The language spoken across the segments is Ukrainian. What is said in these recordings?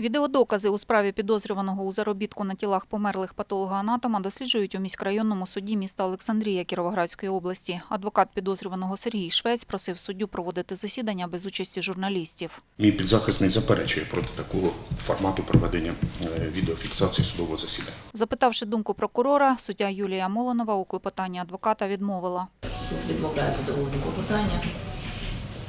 Відеодокази у справі підозрюваного у заробітку на тілах померлих патолога-анатома досліджують у міськрайонному суді міста Олександрія Кіровоградської області. Адвокат підозрюваного Сергій Швець просив суддю проводити засідання без участі журналістів. Мій підзахисний заперечує проти такого формату проведення е, відеофіксації судового засідання. Запитавши думку прокурора, суддя Юлія Молонова у клопотанні адвоката відмовила. Суд відмовляє задоволення клопотання,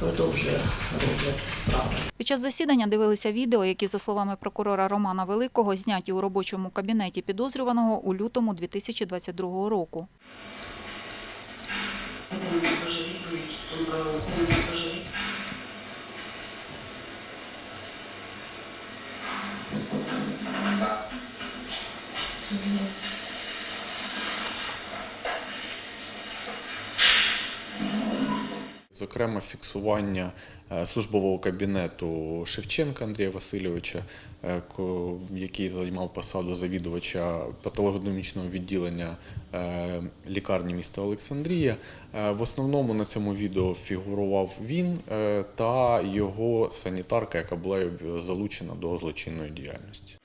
продовжує розгляд справи. Під час засідання дивилися відео, які, за словами прокурора Романа Великого, зняті у робочому кабінеті підозрюваного у лютому 2022 року. Зокрема, фіксування е, службового кабінету Шевченка Андрія Васильовича, е, який займав посаду завідувача патологономічного відділення е, лікарні міста Олександрія. В основному на цьому відео фігурував він та його санітарка, яка була залучена до злочинної діяльності.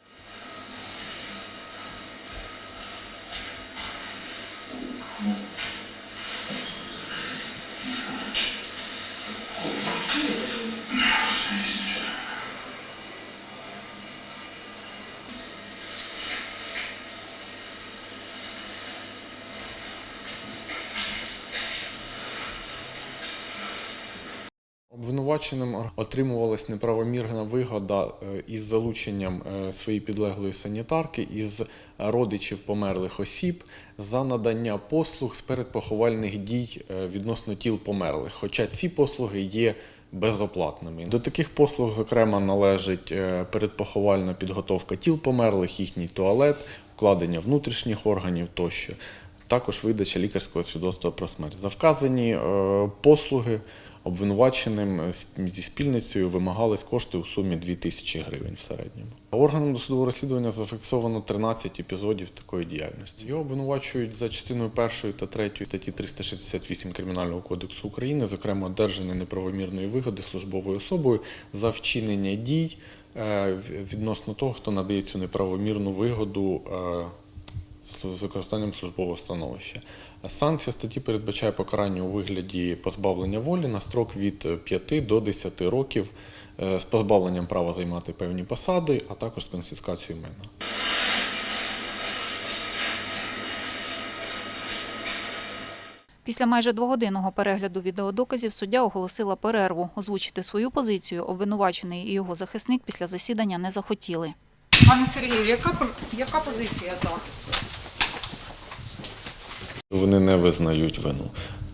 Обвинуваченим отримувалась неправомірна вигода е, із залученням е, своєї підлеглої санітарки із родичів померлих осіб за надання послуг з передпоховальних дій е, відносно тіл померлих. Хоча ці послуги є безоплатними. До таких послуг, зокрема, належить передпоховальна підготовка тіл померлих, їхній туалет, вкладення внутрішніх органів тощо. Також видача лікарського свідоцтва про смерть. За вказані послуги обвинуваченим е, зі спільницею вимагались кошти у сумі 2 тисячі гривень в середньому. Органом досудового розслідування зафіксовано 13 епізодів такої діяльності. Його обвинувачують за частиною 1 та 3 статті 368 Кримінального кодексу України, зокрема одержання неправомірної вигоди службовою особою за вчинення дій е, відносно того, хто надає цю неправомірну вигоду. Е, з використанням службового становища. Санкція статті передбачає покарання у вигляді позбавлення волі на строк від 5 до 10 років е, з позбавленням права займати певні посади, а також з конфіскацією майна. Після майже двогодинного перегляду відеодоказів суддя оголосила перерву. Озвучити свою позицію обвинувачений і його захисник після засідання не захотіли. Пане Сергію, яка, яка позиція захисту? Вони не визнають вину.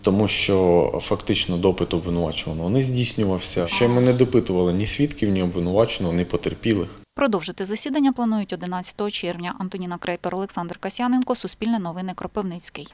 Тому що фактично допит обвинувачуваного не здійснювався. Ще ми не допитували ні свідків, ні обвинуваченого, ні потерпілих. Продовжити засідання планують 11 червня. Антоніна Крейтор, Олександр Касяненко, Суспільне новини Кропивницький.